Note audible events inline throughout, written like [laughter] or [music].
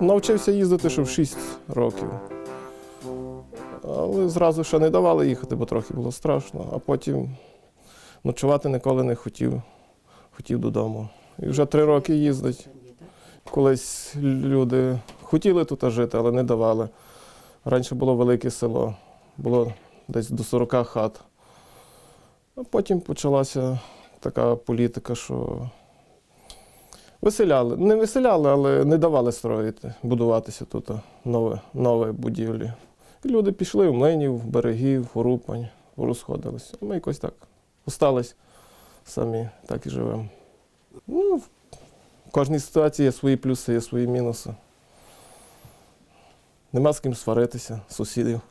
навчився їздити ще в 6 років. Але зразу ще не давали їхати, бо трохи було страшно. А потім ночувати ніколи не хотів, хотів додому. І вже три роки їздить. Колись люди хотіли тут жити, але не давали. Раніше було велике село, було десь до 40 хат. А потім почалася така політика, що виселяли. Не виселяли, але не давали строїти, будуватися тут нове, нове будівлі. І люди пішли в Млинів, в берегів, в Рупань, розходилися. Ми якось так остались самі, так і живемо. Ну, в кожній ситуації є свої плюси, є свої мінуси. Нема з ким сваритися, сусідів. [laughs]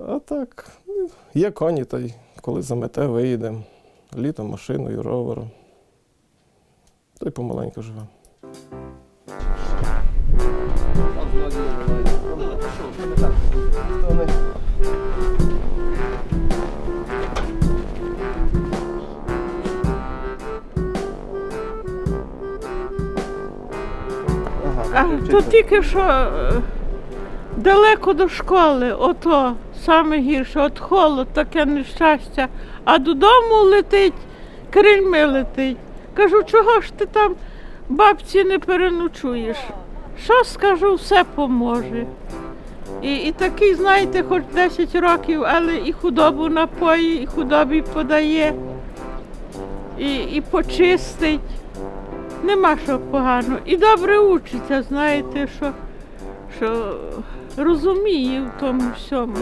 А так, ну, є коні, та й коли замете, виїдемо. Літом машиною, ровером. То й помаленьку живемо. А тут тільки що е, далеко до школи, ото саме гірше, от холод, таке нещастя. А додому летить, крильми летить. Кажу, чого ж ти там бабці не переночуєш? Що скажу, все поможе. І, і такий, знаєте, хоч 10 років, але і худобу напоїть, і худобі подає, і, і почистить. Нема що погано. І добре учиться, знаєте, що, що розуміє в тому всьому.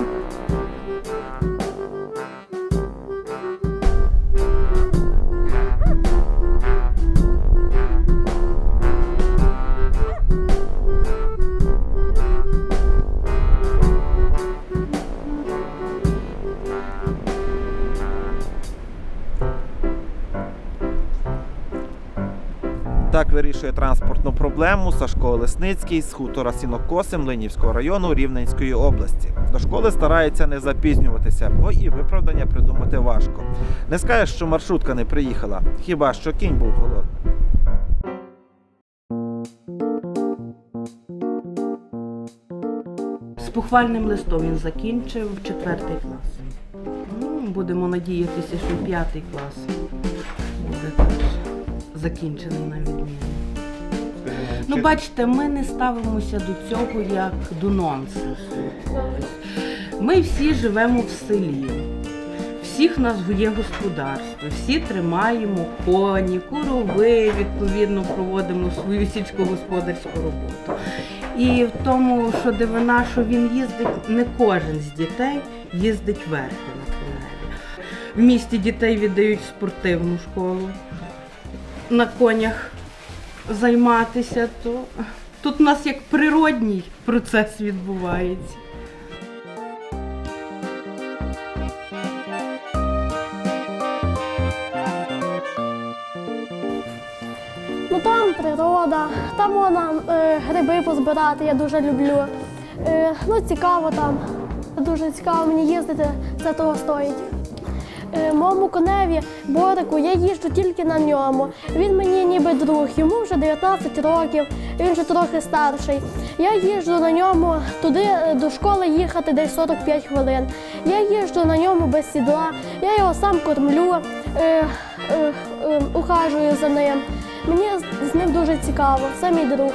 Так вирішує транспортну проблему Сашко Олесницький з хутора Сінокоси Млинівського району Рівненської області. До школи старається не запізнюватися, бо і виправдання придумати важко. Не скажеш, що маршрутка не приїхала, хіба що кінь був голодний. З похвальним листом він закінчив четвертий клас. Ну, будемо надіятися, що п'ятий клас буде теж закінчений на відміну. Ну, бачите, ми не ставимося до цього як до нонсенсу. Ми всі живемо в селі. Всіх нас є господарство, всі тримаємо коні, корови, відповідно проводимо свою сільськогосподарську роботу. І в тому, що дивина, що він їздить, не кожен з дітей їздить верхи на коневі. В місті дітей віддають спортивну школу на конях займатися, то тут у нас як природній процес відбувається. Ну там природа, там можна е, гриби позбирати, я дуже люблю. Е, ну цікаво там. Дуже цікаво мені їздити, це того стоїть. Е, моєму коневі Борику я їжджу тільки на ньому. Він мені ніби друг, йому вже 19 років, він вже трохи старший. Я їжджу на ньому туди е, до школи їхати десь 45 хвилин. Я їжджу на ньому без сідла, я його сам кормлю, е, е, е, ухажую за ним. Мені з- ним дуже цікаво, це мій друг.